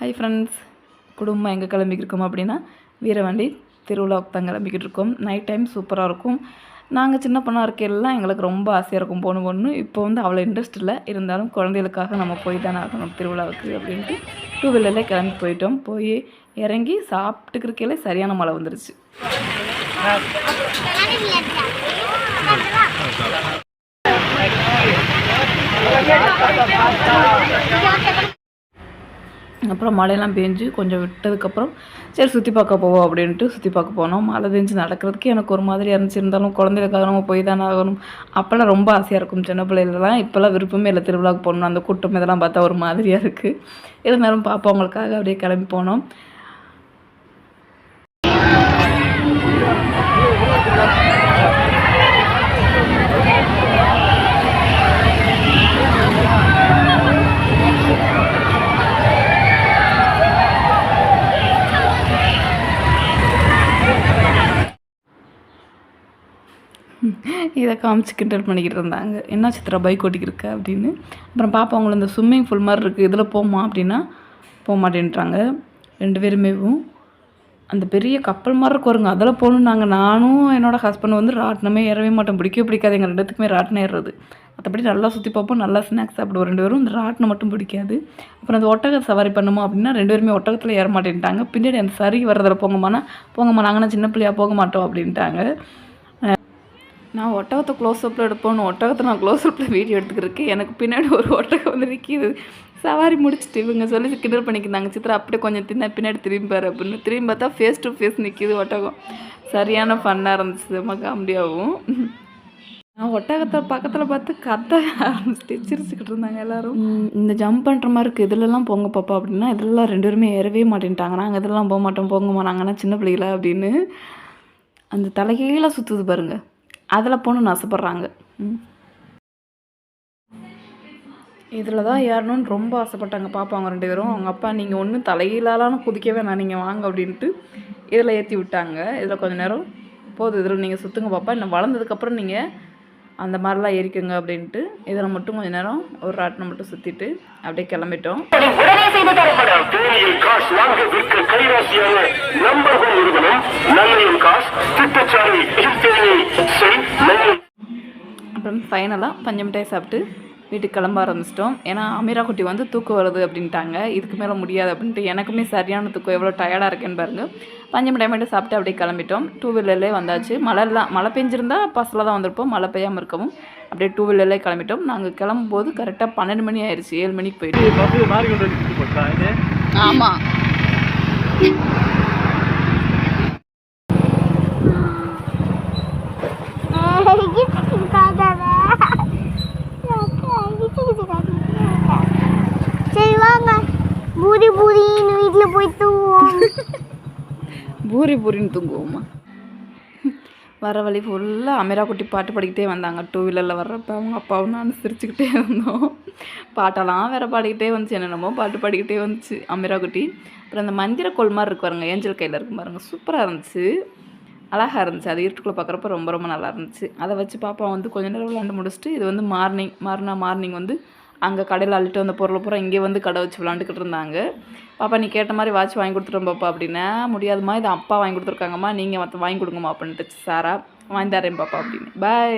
Hi friends குடும்பம் எங்கே கிளம்பிக்கிருக்கோம் அப்படின்னா வீரவண்டி திருவிழாவுக்கு தான் கிளம்பிக்கிட்டு இருக்கோம் நைட் டைம் சூப்பராக இருக்கும். நாங்கள் சின்ன பொண்ணாக இருக்கையெல்லாம் எங்களுக்கு ரொம்ப ஆசையாக இருக்கும் போகணும் போகணும் இப்போ வந்து அவ்வளோ இன்ட்ரெஸ்ட் இல்லை. இருந்தாலும் குழந்தைகளுக்காக நம்ம போய் தானே ஆகணும் திருவிழாவுக்கு அப்படின்ட்டு டூ வீலரில் கிளம்பி போயிட்டோம். போய் இறங்கி சாப்பிட்டுக்கிறக்கையில சரியான மழை வந்துருச்சு. அப்புறம் மழையெல்லாம் பேஞ்சு கொஞ்சம் விட்டதுக்கப்புறம் சரி சுற்றி பார்க்க போவோம் அப்படின்ட்டு சுற்றி பார்க்க போனோம். மழை பெஞ்சு நடக்கிறதுக்கு எனக்கு ஒரு மாதிரியாக இருந்துச்சு. இருந்தாலும் குழந்தைகளுக்காக நம்ம போய் தானே ஆகணும். அப்போல்லாம் ரொம்ப ஆசையாக இருக்கும். சின்ன பிள்ளைகளெலாம் இப்போல்லாம் விருப்பமே இல்லை. திருவிழாவுக்கு போகணும் அந்த கூட்டம் இதெல்லாம் பார்த்தா ஒரு மாதிரியாக இருக்குது இருந்தாலும் பாப்பா அவங்களுக்காக அப்படியே கிளம்பி போனோம். இதை காமிச்சு கிண்டல் பண்ணிக்கிட்டு இருந்தாங்க. என்ன சித்திரா பைக் ஓட்டிக்கிருக்க? அப்படின்னு. அப்புறம் பாப்பா அவங்கள இந்த ஸ்விம்மிங் ஃபுல் மாதிரி இருக்குது இதில் போமா அப்படின்னா போக மாட்டேன்ட்டாங்க ரெண்டு பேருமேவும் அந்த பெரிய கப்பல் மாதிரி இருக்குறங்க அதில் போகணும் நாங்கள் நானும் என்னோடய ஹஸ்பண்ட் வந்து ராட்டினமே ஏறவே மாட்டோம். பிடிக்கவே பிடிக்காது எங்கள் ரெண்டுத்துக்குமே ராட்டினம் ஏறுறது. மற்றபடி நல்லா சுற்றி பார்ப்போம் நல்லா ஸ்நாக்ஸ் சாப்பிடுவோம். ரெண்டு பேரும் இந்த ராட்டினம் மட்டும் பிடிக்காது. அப்புறம் அந்த ஒட்டக சவாரி பண்ணுமா அப்படின்னா ரெண்டு பேருமே ஒட்டகத்தில் ஏற மாட்டேன்ட்டாங்க. பின்னாடி அந்த சரி வர்றதில் போங்கம்மானா போங்கம்மா நாங்கன்னா சின்ன பிள்ளையா போக மாட்டோம் அப்படின்ட்டாங்க. நான் ஒட்டகத்தை க்ளோஸ்அப்பில் எடுப்போன்னு ஒட்டகத்தை நான் க்ளோஸ்அப்பில் வீடியோ எடுத்துக்கிறதுக்கு எனக்கு பின்னாடி ஒரு ஒட்டகம் வந்து நிற்கிது சவாரி முடிச்சுட்டு இவங்க சொல்லி கிண்டல் பண்ணிக்கிறாங்க சித்திரம் அப்படியே கொஞ்சம் தின்ன பின்னாடி திரும்பி பாரு அப்படின்னு. திரும்பி பார்த்தா ஃபேஸ் டு ஃபேஸ் நிற்கிது ஒட்டகம். சரியான ஃபன்னாக இருந்துச்சு நம்ம காமெடியாகவும் நான் ஒட்டகத்தை பக்கத்தில் பார்த்து கத்த ஆரம்பிச்சுட்டு சிரிச்சுக்கிட்டு இருந்தாங்க எல்லாரும். இந்த ஜம்ப் பண்ணுற மாதிரி இருக்குது இதுலலாம் போங்க பாப்பா அப்படின்னா இதெல்லாம் ரெண்டு பேருமே ஏறவே மாட்டேன்ட்டாங்க. நாங்கள் இதெல்லாம் போக மாட்டோம் போங்கம்மா நாங்கன்னா சின்ன பிள்ளைகளா அப்படின்னு. அந்த தலைகீழாக சுற்றுது பாருங்கள் அதில் போகணுன்னு ஆசைப்பட்றாங்க. இதில் தான் ஏறணும்னு ரொம்ப ஆசைப்பட்டாங்க. பார்ப்பாங்க ரெண்டு பேரும். அவங்க அப்பா நீங்கள் ஒன்றும் தலையிலாலாம் குதிக்க வேணாம். நீங்கள் வாங்க அப்படின்ட்டு இதில் ஏற்றி விட்டாங்க. இதில் கொஞ்சம் நேரம் போதும் இதில் நீங்கள் சுற்றுங்க பாப்பா. இன்னும் வளர்ந்ததுக்கப்புறம் நீங்கள் அந்த மாதிரிலாம் ஏறிக்கோங்க அப்படின்ட்டு இதில் மட்டும் கொஞ்சம் நேரம் ஒரு ராட்டினம் மட்டும் சுற்றிட்டு அப்படியே கிளம்பிட்டோம். உடனே ஃபைனலாக பஞ்சு மிட்டாய் சாப்பிட்டு வீட்டுக்கு கிளம்ப ஆரம்பிச்சிட்டோம். ஏன்னா அமீரா குட்டி வந்து தூக்கம் வருது அப்படின்ட்டாங்க. இதுக்கு மேலே முடியாது அப்படின்ட்டு எனக்குமே சரியான தூக்கம். எவ்வளோ டயர்டாக இருக்கேன்னு பாருங்கள் பஞ்சு மிட்டாய் மட்டும் சாப்பிட்டு அப்படியே கிளம்பிட்டோம். டூ வீலர்லேயே வந்தாச்சு. மழைலாம் மழை பெஞ்சிருந்தா பஸ்ஸில் தான் வந்திருப்போம். மழை பெய்யாமல் இருக்கவும் அப்படியே டூ வீலர்லேயே கிளம்பிட்டோம். நாங்கள் கிளம்பும்போது கரெக்டாக பன்னெண்டு மணி ஆயிடுச்சு ஏழு மணிக்கு போயிட்டு. ஆமாம் சரி வாங்க பூரி பூரின்னு வீட்டில் போய் தூங்குவோம். பூரி பூரின்னு தூங்குவோமா வர வழி ஃபுல்லாக அமீரா குட்டி பாட்டு பாடிக்கிட்டே வந்தாங்க. டூ வீலரில் வர்றப்ப அவங்க அப்பாவும் நான் சிரிச்சுக்கிட்டே இருந்தோம் பாட்டெல்லாம் வேற பாடிக்கிட்டே வந்துச்சு. என்னென்னமோ பாட்டு பாடிக்கிட்டே வந்துச்சு. அமீரா குட்டி. அப்புறம் அந்த மந்திர கோல் மாதிரி இருக்கு பாருங்க. ஏஞ்சல் கையில் இருக்கும் பாருங்க. சூப்பராக இருந்துச்சு. அழகாக இருந்துச்சு. அது இருட்டுக்குள்ளே பார்க்குறப்ப ரொம்ப ரொம்ப நல்லா இருந்துச்சு. அதை வச்சு பாப்பா வந்து கொஞ்ச நேரம் விளாண்டு முடிச்சுட்டு இது வந்து மார்னிங் மறுநா மார்னிங் வந்து அங்கே கடையில் அள்ளிட்டு வந்த பொருளை பூரா இங்கே வந்து கடை வச்சு விளாண்டுக்கிட்டு இருந்தாங்க. பாப்பா நீ கேட்ட மாதிரி வாட்ச் வாங்கி கொடுத்துட்டோம் பாப்பா அப்படின்னா முடியாதுமா இது அப்பா வாங்கி கொடுத்துருக்காங்கம்மா நீங்கள் மற்ற வாங்கி கொடுங்கம்மா அப்படின்ட்டு சாரா வாங்கி தரேன் பாப்பா அப்படின்னு. பாய்.